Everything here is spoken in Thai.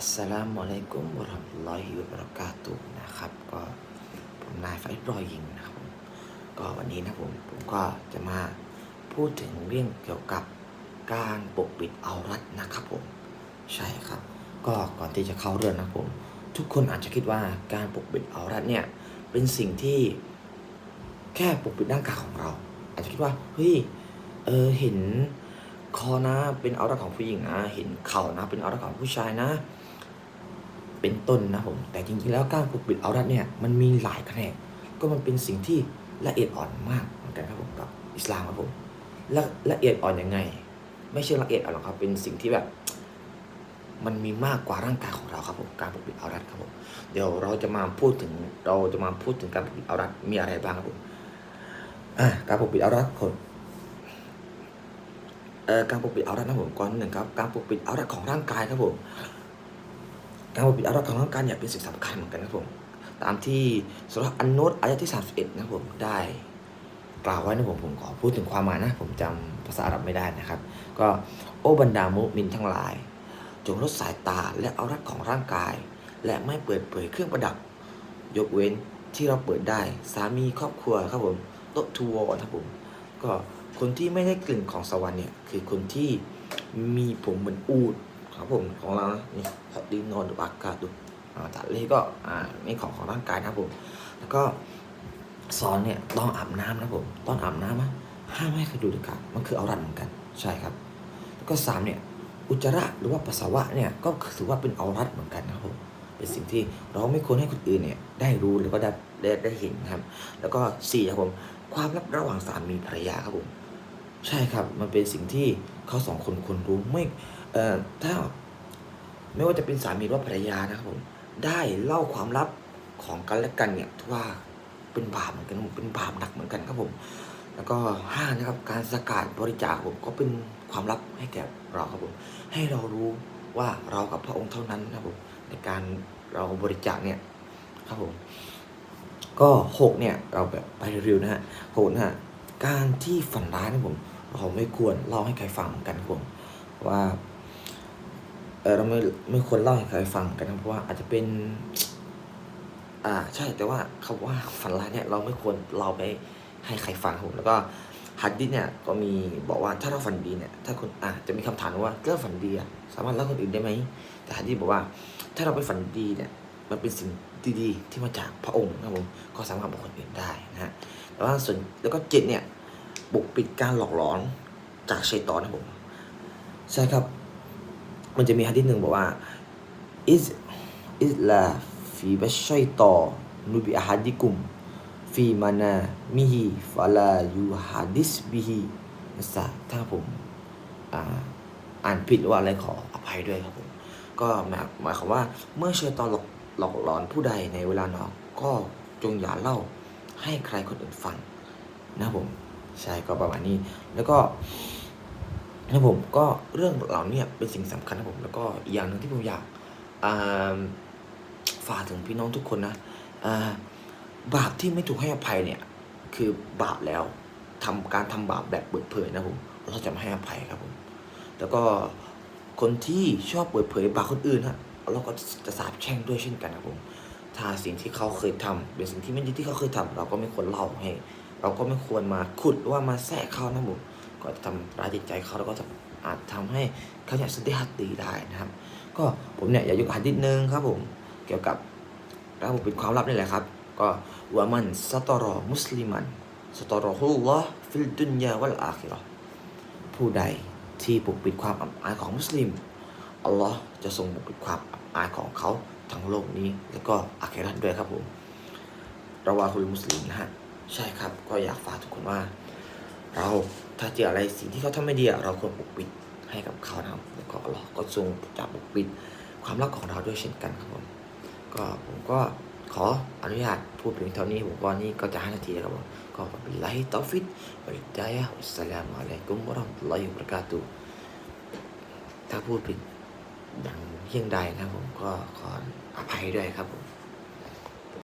อัสลามุอะลัยกุมวะราะห์ลอฮิวะบะเราะกาตุนะครับ ก็ผมนายไฟรอยยิงนะครับผมก็วันนี้นะผมผมก็จะมาพูดถึงเรื่องเกี่ยวกับการปกปิดเอารัดนะครับผมใช่ครับ ก็ก่อนที่จะเข้าเรื่องนะผม ทุกคนอาจจะคิดว่าการปกปิดเอารัดเนี่ยเป็นสิ่งที่แค่ปกปิดร่างกายของเรา อาจจะคิดว่าเฮ้ยเออเห็นคอนะเป็นเอารัดของผู้หญิงนะ เห็นเข่านะ เป็นเอารัดของผู้ชายนะ เป็นต้นนะผม แต่จริงๆแล้วการปกปิดเอารัดเนี่ยมันมีหลายแขนงก็มันเป็นสิ่งที่ละเอียดอ่อนมากเหมือนกันครับผมกับอิสลามครับผมละละเอียดอ่อนยังไง ไม่ใช่ละเอียดอ่อนหรอกครับเป็นสิ่งที่แบบ มันมีมากกว่าร่างกายของเราครับผมการปกปิดเอารัดครับผมเดี๋ยวเราจะมาพูดถึงเราจะมาพูดถึงการปกปิดเอารัดมีอะไรบ้างครับผมอ่าการปกปิดเอารัดคนเอ่อการปกปิดเอารัดนะผมก่อนหนึ่งครับการปกปิดเอารัดของร่างกายครับผม การปิดเอารัดของร่างกายเนี่ยเป็นสิ่งสำคัญเหมือนกันนะครับผมตามที่สุรอันโนตอายะที่ 31 นะครับผมได้กล่าวไว้นะผมผมขอพูดถึงความหมายนะ ผมจำภาษาอาหรับไม่ได้นะครับ ก็โอบรรดามุมินทั้งหลาย จงลดสายตาและเอารัดของร่างกาย และไม่เปิดเผยเครื่องประดับ ยกเว้นที่เราเปิดได้สามีครอบครัวครับผมโต๊ะทูวอนะครับผมก็คนที่ไม่ได้กลิ่นของสวรรค์เนี่ยคือคนที่มีผมเหมือนอูด ครับผมของเรานะนี่ฮอดีนอนดูอากาศดูอ่าตัดเลยก็อ่านี่ของของร่างกายนะผม แล้วก็สอนเนี่ยต้องอาบน้ำนะผมตอนอาบน้ำนะห้ามให้ใครดูด็ดขามันคือเอารัดเหมือนกันใช่ครับ แล้วก็สามเนี่ยอุจจาระหรือว่าปัสสาวะเนี่ยก็ถือว่าเป็นเอารัดเหมือนกันนะครับผมเป็นสิ่งที่เราไม่ควรให้คนอื่นเนี่ยได้รู้หรือก็ได้ได้ได้เห็นครับ แล้วก็สี่ครับผมความลับระหว่างสามีภรรยาครับผม ใช่ครับ มันเป็นสิ่งที่เขาสองคนควรรู้ไม่เอ่อถ้าไม่ว่าจะเป็นสามีหรือว่าภรรยานะครับผมได้เล่าความลับของกันและกันเนี่ยว่าเป็นบาปเหมือนกันผมเป็นบาปหนักเหมือนกันครับผม แล้วก็ห้านะครับการสกัดบริจาคผมก็เป็นความลับให้แก่เราครับผมให้เรารู้ว่าเรากับพระองค์เท่านั้นนะครับผมในการเราบริจาคเนี่ยครับผมก็หกเนี่ยเราแบบไปเร็วๆนะฮะหกนะฮะ การที่ฝันร้ายนะผมเราไม่ควรเล่าให้ใครฟังกันผมว่าเออเราไม่ไม่ควรเล่าให้ใครฟังกันนะเพราะว่าอาจจะเป็น อ่าใช่แต่ว่าเขาว่าฝันร้ายเนี่ย เราไม่ควรเล่าไปให้ใครฟังผมแล้วก็ฮัดดิษเนี่ยก็มีบอกว่าถ้าเราฝันดีเนี่ย ถ้าคนอ่าจะมีคำถามว่าถ้าฝันดีอะสามารถเล่าคนอื่นได้ไหมแต่ฮัดดิษบอกว่า ถ้าเราไปฝันดีเนี่ย มันเป็นสิ่งดีๆ ที่มาจากพระองค์นะผมก็สามารถบอกคนอื่นได้นะฮะ แต่ว่าส่วนแล้วก็เจ็ดเนี่ยปกปิดการหลอกหลอนจากชัยตอนนะผม ใช่ครับ มันจะมีฮะดิษหนึ่งบอกว่า is is la fi bashay to nubi ahadikum fi mana mihi fala yu hadis bihi นะสะถ้าผมอ่าอ่านผิดหรือว่าอะไรขออภัยด้วยครับผม ก็หมายหมายความว่าเมื่อเชยตอนหลอกหลอกหลอนผู้ใดในเวลานอนก็จงอย่าเล่า ให้ใครคนอื่นฟังนะผมใช่ก็ประมาณนี้ แล้วก็นะผมก็เรื่องเหล่านี้เป็นสิ่งสำคัญนะผมแล้วก็อีกอย่างหนึ่งที่ผมอยากฝากถึงพี่น้องทุกคนนะบาปที่ไม่ถูกให้อภัยเนี่ยคือบาปแล้วทำการทำบาปแบบเปิดเผยนะผมเราจะไม่ให้อภัยครับผมแล้วก็คนที่ชอบเปิดเผยบาปคนอื่นฮะเราก็จะสาบแช่งด้วยเช่นกันครับผม ถ้าสิ่งที่เขาเคยทำเป็นสิ่งที่ไม่ดีที่เขาเคยทำเราก็ไม่ควรเล่าให้ เราก็ไม่ควรมาขุดหรือว่ามาแทรกเขานะผมก็จะทำร้ายจิตใจเขาแล้วก็จะอาจทำให้เขาเนี่ยสติหัตตีได้นะครับ ก็ผมเนี่ยอยากยกหัดนิดนึงครับผมเกี่ยวกับแล้วผมเป็นความลับนี่แหละครับ ก็ว่ามันสตอรอมุสลิมันสตอรอฮุลลอฮ์ฟิลดุนยาวัลอาคิราะห์ผู้ใดที่ปกปิดความอับอายของมุสลิมอัลลอฮ์จะทรงปกปิดความอับอายของเขา ทั้งโลกนี้ แล้วก็อาคราะห์ด้วยครับผมราวาคุลมุสลิมนะฮะใช่ครับ ก็อยากฝากทุกคนว่า เราถ้าเจออะไรสิ่งที่เขาทำไม่ดีเราควรปกปิดให้กับเขานะครับแล้วก็อัลอฮ์ก็ทรงจะปกปิดความรักของเราด้วยเช่นกันครับผมก็ผมก็ขออนุญาตพูดเพียงเท่านี้ผมก็นี่ก็จะห้านาทีแล้วครับผมก็บิลลาฮิตอฟิดวะลิดายะอัสสลามุอะลัยกุมวะเราะห์มะตุลลอฮิวะบะเราะกาตุถ้าพูดผิด อย่างเพียงใดนะครับผมก็ขออภัยด้วยครับผม